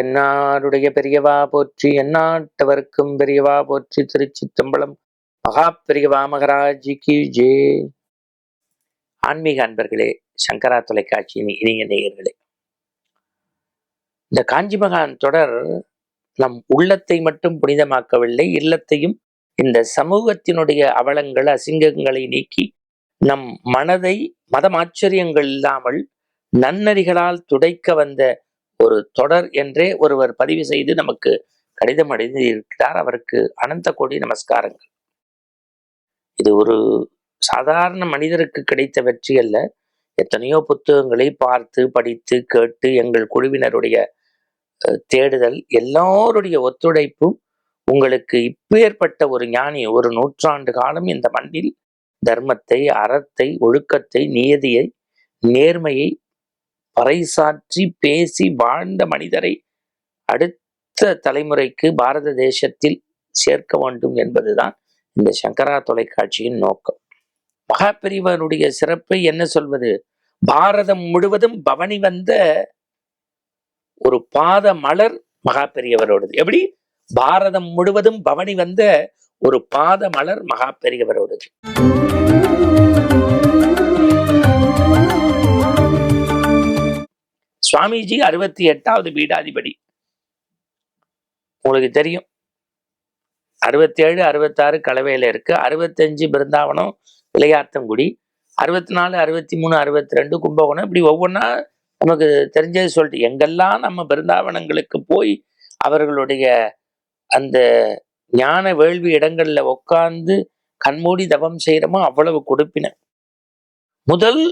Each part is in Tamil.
தென்னாடுடைய பெரியவா போற்றி எந்நாட்டவர்க்கும் பெரியவா போற்றி திருச்சிற்றம்பலம் மகா பெரியவா மகராஜி கி ஜே. ஆன்மீக அன்பர்களே சங்கரா தொலைக்காட்சியின் இணைய நேயர்களே. இந்த காஞ்சி மகான் தொடர் நம் உள்ளத்தை மட்டும் புனிதமாக்கவில்லை இல்லத்தையும் இந்த சமூகத்தினுடைய அவலங்கள் அசிங்கங்களை நீக்கி நம் மனதை மதமாச்சரியங்கள் இல்லாமல் நன்னறிகளால் துடைக்க வந்த ஒரு தொடர் என்றே ஒருவர் பதிவு செய்து நமக்கு கடிதம் அடைந்து இருக்கிறார் அவருக்கு அனந்த கோடி நமஸ்காரங்கள். இது ஒரு சாதாரண மனிதருக்கு கிடைத்த வெற்றி அல்ல. எத்தனையோ புத்தகங்களை பார்த்து படித்து கேட்டு எங்கள் குழுவினருடைய தேடுதல் எல்லோருடைய ஒத்துழைப்பும் உங்களுக்கு இப்பேற்பட்ட ஒரு ஞானி ஒரு நூற்றாண்டு காலம் இந்த மண்ணில் தர்மத்தை அறத்தை ஒழுக்கத்தை நியதியை நேர்மையை பறைசாற்றி பேசி வாழ்ந்த மனிதரை அடுத்த தலைமுறைக்கு பாரத தேசத்தில் சேர்க்க வேண்டும் என்பதுதான் இந்த சங்கரா தொலைக்காட்சியின் நோக்கம். மகாபெரிவனுடைய சிறப்பை என்ன சொல்வது? பாரதம் முழுவதும் பவனி வந்த ஒரு பாத மலர் மகாபெரியவரோடது. எப்படி? பாரதம் முழுவதும் பவனி வந்த ஒரு பாத மலர் மகாபெரியவரோடது. சுவாமிஜி அறுபத்தி எட்டாவது பீடாதிபதி. உங்களுக்கு தெரியும். அறுபத்தேழு அறுபத்தாறு கலவையில் இருக்கு. அறுபத்தஞ்சு பிருந்தாவனம் விளையாத்தங்குடி. அறுபத்தி நாலு அறுபத்தி மூணு அறுபத்தி ரெண்டு கும்பகோணம். இப்படி ஒவ்வொன்றா நமக்கு தெரிஞ்சது சொல்லிட்டு எங்கெல்லாம் நம்ம பிருந்தாவனங்களுக்கு போய் அவர்களுடைய அந்த ஞான வேள்வி இடங்கள்ல உட்கார்ந்து கண்மூடி தவம் செய்கிறோமோ அவ்வளவு கொடுப்பின முதல்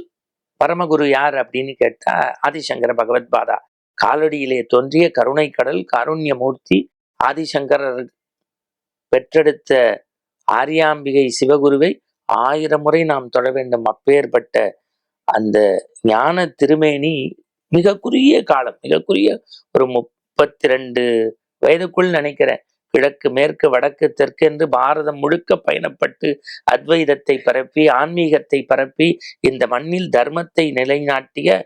பரமகுரு யார் அப்படின்னு கேட்டா ஆதிசங்கர பகவத் பாதா காலடியிலே தோன்றிய கருணை கடல் காருண்யமூர்த்தி ஆதிசங்கரர் பெற்றெடுத்த ஆரியாம்பிகை சிவகுருவை ஆயிரம் முறை நாம் தொழ வேண்டும். அப்பேற்பட்ட அந்த ஞான திருமேனி மிக குறுகிய காலம் மிக குறுகிய ஒரு முப்பத்தி ரெண்டு வயதுக்குள் நினைக்கிறேன். கிழக்கு மேற்கு வடக்கு தெற்கு என்று பாரதம் முழுக்க பயணப்பட்டு அத்வைதத்தை பரப்பி ஆன்மீகத்தை பரப்பி இந்த மண்ணில் தர்மத்தை நிலைநாட்டிய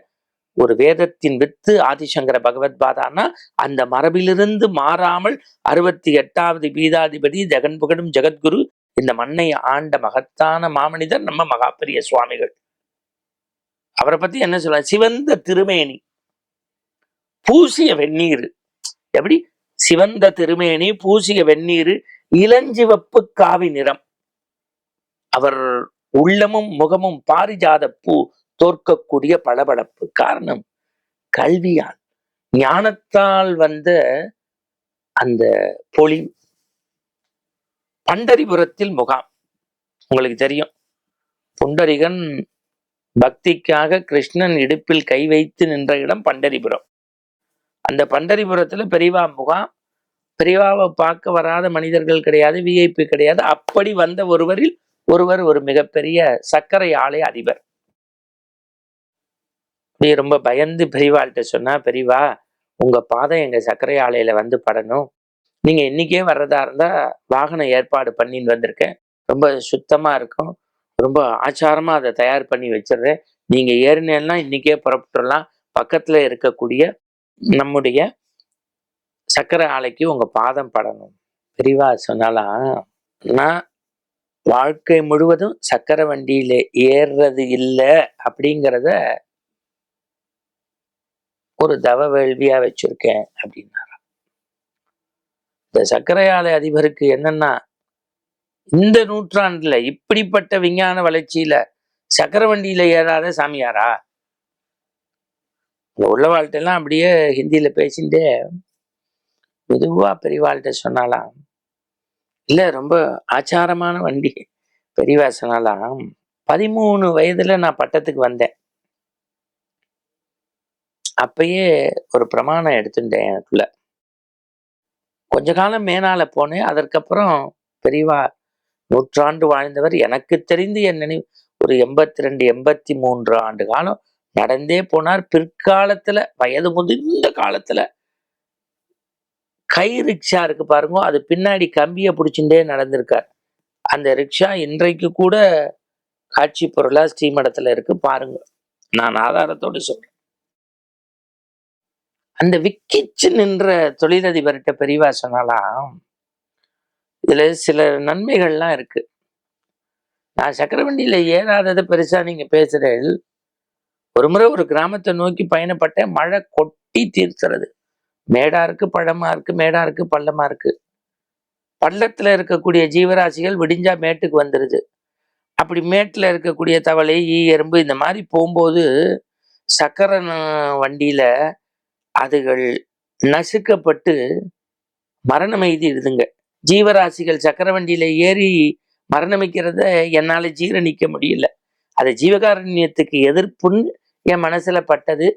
ஒரு வேதத்தின் வித்து ஆதிசங்கர பகவத் பாதானா அந்த மரபிலிருந்து மாறாமல் அறுபத்தி எட்டாவது பீதாதிபதி ஜெகன் புகழும் ஜெகத்குரு இந்த மண்ணை ஆண்ட மகத்தான மாமனிதர் நம்ம மகாபெரிய சுவாமிகள். அவரை பத்தி என்ன சொல்ல சிவந்த திருமேனி பூசிய வெந்நீர். எப்படி? சிவந்த திருமேனி பூசிய வெந்நீர் இளஞ்சிவப்பு காவி நிறம். அவர் உள்ளமும் முகமும் பாரிஜாத பூ தோற்கக்கூடிய பளபளப்பு காரணம் கல்வியால். ஞானத்தால் வந்த அந்த பொழிவு பண்டரிபுரத்தில் முகாம். உங்களுக்கு தெரியும். புண்டரிகன் பக்திக்காக கிருஷ்ணன் இடுப்பில் கை வைத்து நின்ற இடம் பண்டரிபுரம். அந்த பண்டரிபுரத்தில் பெரியவா முகாம். பெரியவாவை பார்க்க வராத மனிதர்கள் கிடையாது விஐபி கிடையாது. அப்படி வந்த ஒருவரில் ஒருவர் ஒரு மிகப்பெரிய சர்க்கரை ஆலை அதிபர். நீ ரொம்ப பயந்து பெரியவாள்கிட்ட சொன்னா பெரியவா உங்க பாதம் எங்க சர்க்கரை ஆலையில வந்து படணும். நீங்க இன்னைக்கே வர்றதா இருந்தா வாகன ஏற்பாடு பண்ணின்னு வந்திருக்கேன். ரொம்ப சுத்தமா இருக்கும். ரொம்ப ஆச்சாரமா அதை தயார் பண்ணி வச்சிடுறேன். நீங்க ஏறினேன்னா இன்னைக்கே புறப்பட்டுடலாம் பக்கத்துல இருக்கக்கூடிய நம்முடைய சக்கரை ஆலைக்கு உங்க பாதம் படணும். பிரிவா சொன்னாலாம் நான் வாழ்க்கை முழுவதும் சக்கர வண்டியில ஏறுறது இல்லை அப்படிங்கிறத ஒரு தவ வேள்வியாக வச்சிருக்கேன் அப்படின்னாராம். இந்த சர்க்கரை ஆலை அதிபருக்கு என்னன்னா இந்த நூற்றாண்டுல இப்படிப்பட்ட விஞ்ஞான வளர்ச்சியில சக்கர வண்டியில ஏறாத சாமியாரா? இங்க உள்ள வாழ்க்கையெல்லாம் அப்படியே ஹிந்தியில் பேசிட்டு மெதுவா பெரியவாழ்கிட்ட சொன்னாலாம் இல்ல ரொம்ப ஆச்சாரமான வண்டி பெரியவா சொன்னாலாம் பதிமூணு வயதுல நான் பட்டத்துக்கு வந்தேன். அப்பயே ஒரு பிரமாணம் எடுத்துட்டேன் எனக்குள்ள. கொஞ்ச காலம் மேனால போனேன். அதற்கப்புறம் பெரியவா நூற்றாண்டு வாழ்ந்தவர். எனக்கு தெரிந்து என் நினைவு ஒரு எண்பத்தி ரெண்டு எண்பத்தி மூன்று ஆண்டு காலம் நடந்தே போனார். பிற்காலத்துல வயது முதிர்ந்த காலத்துல கை ரிக்ஷா இருக்கு பாருங்க அது பின்னாடி கம்பியை பிடிச்சுட்டே நடந்திருக்கார். அந்த ரிக்ஷா இன்றைக்கு கூட காட்சி பொருளா ஸ்ரீமடத்துல இருக்கு பாருங்க. நான் ஆதாரத்தோடு சொல்றேன். அந்த விக்கிச்சு நின்ற தொழிலதிபர்கிட்ட பெரியவா சொன்னாலாம் இதுல சில நன்மைகள்லாம் இருக்கு. நான் சக்கரவண்டியில ஏறாததை பெருசா நீங்க பேசுறேன். ஒரு முறை ஒரு கிராமத்தை நோக்கி பயணப்பட்டேன் மழை கொட்டி தீர்த்துறது. மேடா இருக்கு பழமா இருக்கு மேடா இருக்கு பள்ளமா இருக்கு. பள்ளத்துல இருக்கக்கூடிய ஜீவராசிகள் விடிஞ்சா மேட்டுக்கு வந்துருது. அப்படி மேட்டில் இருக்கக்கூடிய தவளை ஈ எறும்பு இந்த மாதிரி போகும்போது சக்கர வண்டியில் அதுகள் நசுக்கப்பட்டு மரணம் எய்திடுதுங்க. ஜீவராசிகள் சக்கர வண்டியில் ஏறி மரணமிக்கிறத என்னால் ஜீரணிக்க முடியல. அது ஜீவகாரண்யத்துக்கு எதிர்ப்புன்னு என் மனசுல பட்டது.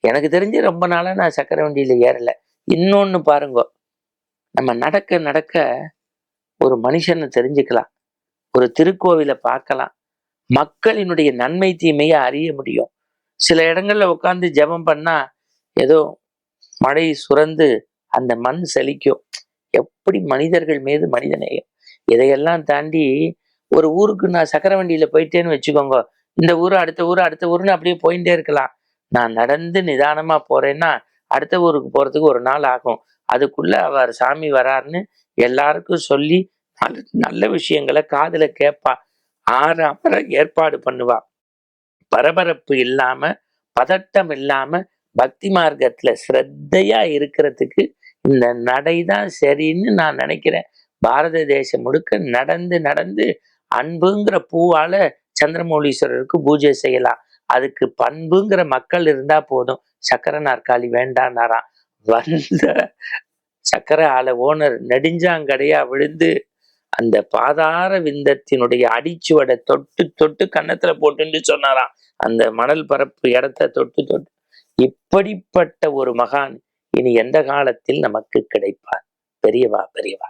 எனக்கு தெரிஞ்சு ரொம்ப நாளா நான் சக்கரை வண்டியில ஏறல. இன்னொன்னு பாருங்க. நம்ம நடக்க நடக்க ஒரு மனுஷனை தெரிஞ்சுக்கலாம். ஒரு திருக்கோவிலை பார்க்கலாம். மக்களினுடைய நன்மை தீமையை அறிய முடியும். சில இடங்கள்ல உட்காந்து ஜெபம் பண்ணா ஏதோ மழை சுரந்து அந்த மண் செழிக்கும். எப்படி மனிதர்கள் மீது மனிதநேயம்? இதையெல்லாம் தாண்டி ஒரு ஊருக்கு நான் சக்கர வண்டியில போயிட்டேன்னு வச்சுக்கோங்க. இந்த ஊர் அடுத்த ஊர் அடுத்த ஊர்னு அப்படியே போயிட்டே இருக்கலாம். நான் நடந்து நிதானமா போறேன்னா அடுத்த ஊருக்கு போறதுக்கு ஒரு நாள் ஆகும். அதுக்குள்ள அவர் சாமி வராருன்னு எல்லாருக்கும் சொல்லி நல்ல நல்ல விஷயங்களை காதுல கேட்பா ஆறாமற ஏற்பாடு பண்ணுவா. பரபரப்பு இல்லாம பதட்டம் இல்லாம பக்தி மார்க்கத்துல ஸ்ரத்தையா இருக்கிறதுக்கு இந்த நடை தான் சரின்னு நான் நினைக்கிறேன். பாரத தேசம் முழுக்க நடந்து நடந்து அன்புங்கிற பூவால சந்திரமௌலீஸ்வரருக்கு பூஜை செய்யலாம். அதுக்கு பண்புங்கிற மக்கள் இருந்தா போதும். சக்கர நாற்காலி வேண்டான்னாராம் வந்த சக்கர ஆலை ஓனர் நெடுஞ்சாங்கடையா விழுந்து அந்த பாதார விந்தத்தினுடைய அடிச்சுவடை தொட்டு தொட்டு கன்னத்துல போட்டுன்னு சொன்னாராம். அந்த மணல் பரப்பு இடத்த தொட்டு தொட்டு. இப்படிப்பட்ட ஒரு மகான் இனி எந்த காலத்தில் நமக்கு கிடைப்பார்? பெரியவா பெரியவா.